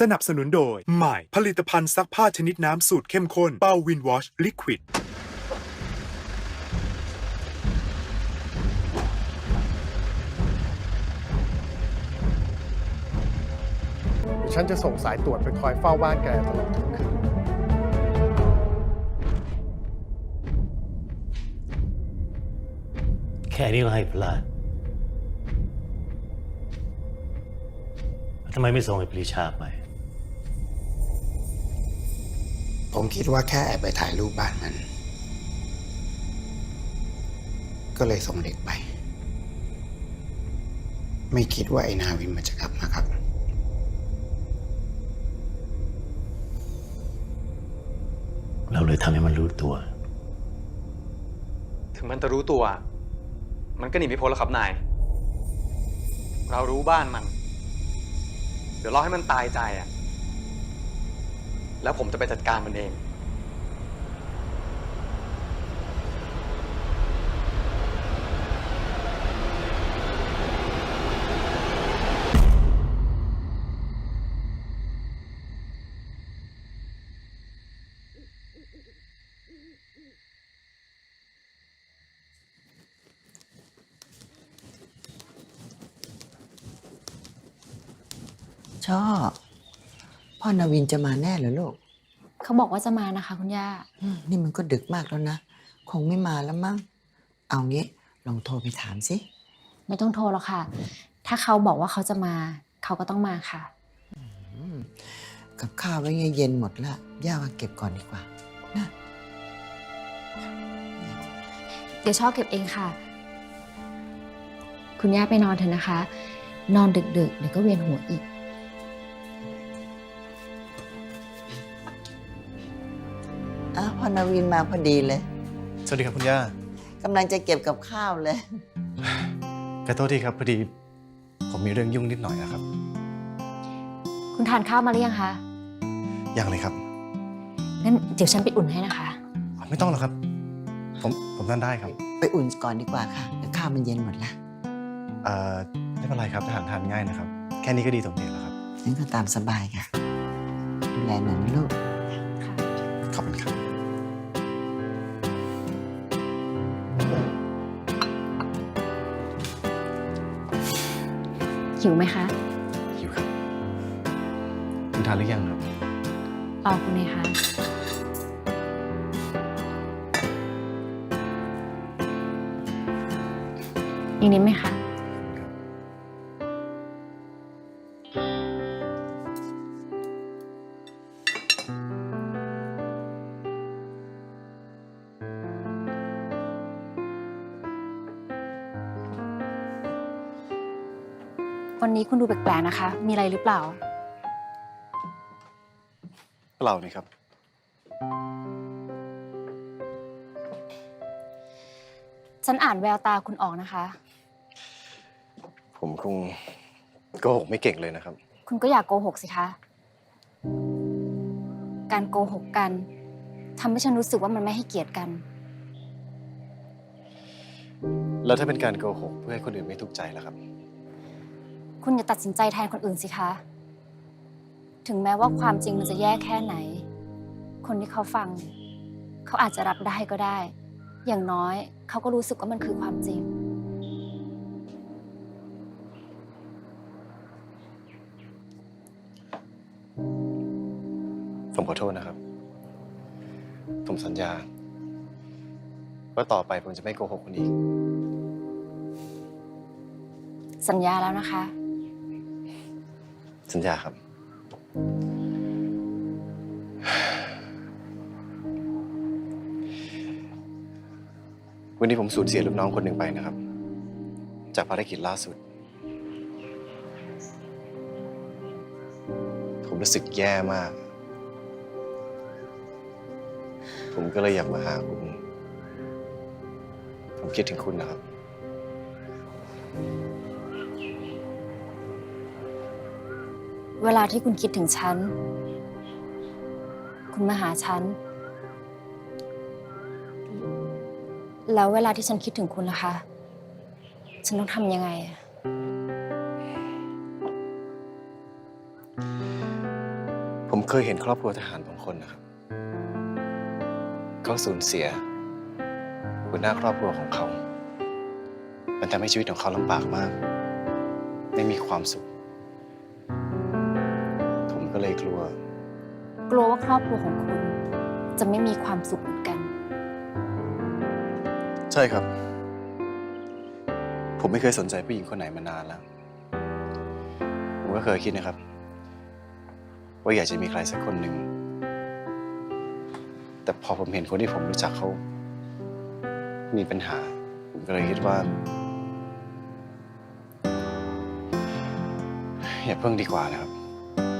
สนับสนุนโดย ใหม่ ผลิตภัณฑ์ซักผ้าชนิดน้ำสูตรเข้มข้นเป้าวินวอชลิควิดฉันจะส่งสายตรวจไปคอยเฝ้าบ้านแกตลอดทั้งคืน แค่นี้ก็ให้พลาด ทำไมไม่ส่งให้ปรีชาไป ผมคิดว่าแค่แอบไปถ่ายรูปบ้านมัน ก็เลยส่งเด็กไป ไม่คิดว่าไอ้นาวินมันจะกลับมาครับเราเลยทำให้มันรู้ตัว ถึงมันจะรู้ตัว มันก็หนีไม่พ้นแล้วครับนาย เรารู้บ้านมัน เดี๋ยวรอให้มันตายใจอะ แล้วผมจะไปจัดการมันเอง ชอบ พ่อนาวินจะมาแน่เหรอลูกเขาบอกว่าจะมานะคะ คุณย่า อืมนี่มันก็ดึกมากแล้วนะ คงไม่มาแล้วมั้ง เอางี้ลองโทรไปถามสิ ไม่ต้องโทรหรอกค่ะ ถ้าเขาบอกว่าเขาจะมา เขาก็ต้องมาค่ะกับข้าวไว้เย็นหมดละย่าว่าเก็บก่อนดีกว่านะเดี๋ยวชอบเก็บเองค่ะ คุณย่าไปนอนเถอะนะคะ นอนดึกๆเดี๋ยวก็เวียนหัวอีก นาวินมาพอดีเลยสวัสดีครับคุณย่ากำลังจะเก็บกับข้าวเลยขอโทษทีครับพอดีผมมีเรื่องยุ่งนิดหน่อยนะครับ คุณทานข้าวมาหรือยังคะยังเลยครับงั้นเดี๋ยวฉันไปอุ่นให้นะคะ อ๋อไม่ต้องหรอกครับ ผมผมนั่นได้ครับไปอุ่นก่อนดีกว่าค่ะเดี๋ยวข้าวมันเย็นหมดละเอ่อไม่เป็นไรครับทหารทานง่ายนะครับ แค่นี้ก็ดีสมเด็จแล้วครับงั้นก็ตามสบายค่ะดูแลหน่อยนะลูก หิวไหมคะ หิวครับ คุณทานหรือยังครับรอคุณเลยค่ะอีกนิดไหมคะ วันนี้คุณดูแปลกๆนะคะ มีอะไรหรือเปล่า เปล่านี่ครับ ฉันอ่านแววตาคุณออกนะคะ ผมคงโกหกไม่เก่งเลยนะครับ คุณก็อยากโกหกสิคะ การโกหกกันทำให้ฉันรู้สึกว่ามันไม่ให้เกียรติกัน แล้วถ้าเป็นการโกหกเพื่อให้คนอื่นไม่ทุกข์ใจล่ะครับ คุณอย่าตัดสินใจแทนคนอื่นสิคะ ถึงแม้ว่าความจริงมันจะแย่แค่ไหน คนที่เขาฟัง เขาอาจจะรับได้ก็ได้ อย่างน้อยเขาก็รู้สึกว่ามันคือความจริง ผมขอโทษนะครับ ผมสัญญา ว่าต่อไปผมจะไม่โกหกคนอีก สัญญาแล้วนะคะ สัญญาครับ วันนี้ผมสูญเสียลูกน้องคนหนึ่งไปนะครับ จากภารกิจล่าสุด ผมรู้สึกแย่มาก ผมก็เลยอยากมาหาคุณ ผมคิดถึงคุณนะครับ เวลาที่คุณคิดถึงฉัน คุณมาหาฉัน แล้วเวลาที่ฉันคิดถึงคุณล่ะคะ ฉันต้องทำยังไงอะเคยเห็นครอบครัวทหารบางคนนะครับ เขาสูญเสียหัวหน้าครอบครัวของเขา มันทำให้ชีวิตของเขาลำบากมาก ไม่มีความสุข ก็เลยกลัว กลัวว่าครอบครัวของคุณ จะไม่มีความสุขเหมือนกัน ใช่ครับ ผมไม่เคยสนใจผู้หญิงคนไหนมานานแล้ว ผมก็เคยคิดนะครับ ว่าอยากจะมีใครสักคนหนึ่ง แต่พอผมเห็นคนที่ผมรู้จักเขา มีปัญหา ผมก็เลยคิดว่า อย่าเพิ่งดีกว่านะครับ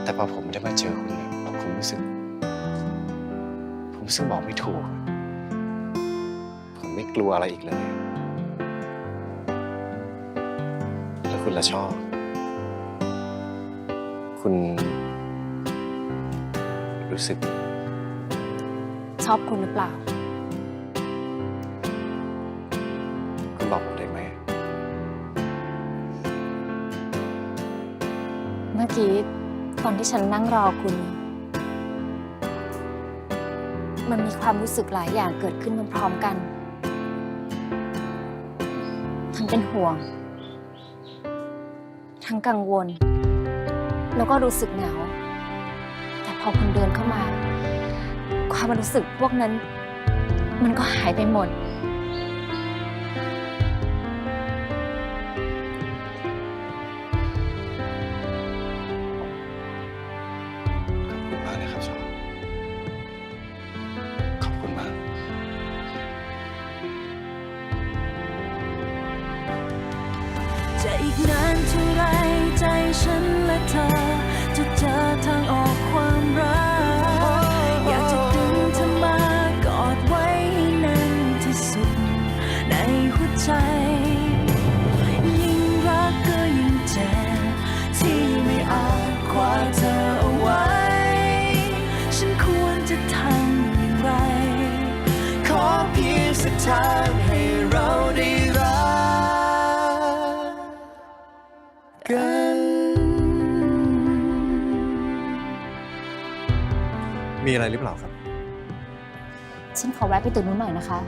แต่พอผมได้มาเจอคุณเนี่ยผมรู้สึก ผมรู้สึกบอกไม่ถูก ผมไม่กลัวอะไรอีกเลย แล้วคุณละชอบ คุณ รู้สึก ชอบคุณหรือเปล่า คุณบอกผมได้ไหม เมื่อกี้ ตอนที่ฉันนั่งรอคุณ มันมีความรู้สึกหลายอย่างเกิดขึ้นพร้อมๆกัน ทั้งเป็นห่วง ทั้งกังวล แล้วก็รู้สึกเหงา แต่พอคุณเดินเข้ามา ความรู้สึกพวกนั้น มันก็หายไปหมด นานเท่าไรใจฉันและเธอ จะเจอทางออกความรัก อยากจะดึงเธอมากอดไว้ให้แน่นที่สุด ในหัวใจ ยิ่งรักก็ยิ่งเจ็บที่ไม่อาจคว้าเธอเอาไว้ ฉันควรจะทำอย่างไร ขอเพียงสักทาง มีอะไรหรือเปล่าครับ ฉันขอแวะไปตึกนู้นหน่อยนะคะ